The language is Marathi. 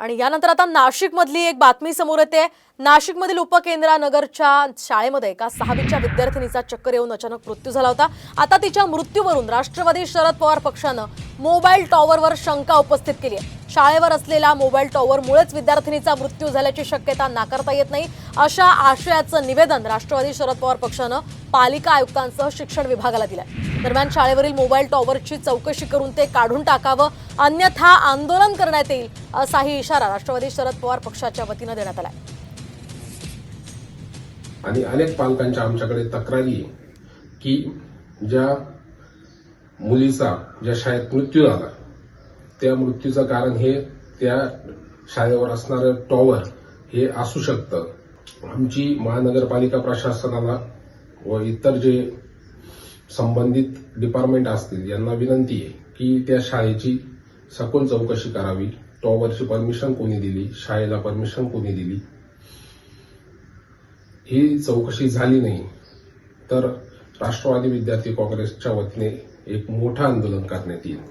आणि यानंतर आता नाशिकमधली एक बातमी समोर येते. नाशिकमधील उपकेंद्रानगरच्या शाळेमध्ये एका सहावीच्या विद्यार्थिनीचा चक्कर येऊन अचानक मृत्यू झाला होता. आता तिच्या मृत्यूवरून राष्ट्रवादी शरद पवार पक्षानं मोबाईल टॉवरवर शंका उपस्थित केली आहे. शाळेवर असलेला मोबाईल टॉवरमुळेच विद्यार्थिनीचा मृत्यू झाल्याची शक्यता नाकारता येत नाही. अशा आशयाचं निवेदन राष्ट्रवादी शरद पवार पक्षानं पालिका आयुक्तांसह शिक्षण विभागाला दिलंय. दरम्यान शाळेवरील मोबाईल टॉवरची चौकशी करून ते काढून टाकावं अन्यथा आंदोलन करण्यात येईल असाही इशारा राष्ट्रवादी शरद पवार पक्षाच्या वतीनं देण्यात आलाय. आणि अनेक पालकांच्या आमच्याकडे तक्रारी की ज्या मुलीचा ज्या शाळेत मृत्यू झाला त्या मृत्यूचं कारण हे त्या शाळेवर असणारं टॉवर हे असू शकतं. आमची महानगरपालिका प्रशासनाला व इतर जे संबंधित डिपार्टमेंट असतील यांना विनंती आहे की त्या शाळेची सखोल चौकशी करावी. टॉवरची परमिशन कोणी दिली? शाळेला परमिशन कोणी दिली? ही चौकशी झाली नाही तर राष्ट्रवादी विद्यार्थी काँग्रेसच्या वतीने एक मोठं आंदोलन करण्यात येईल.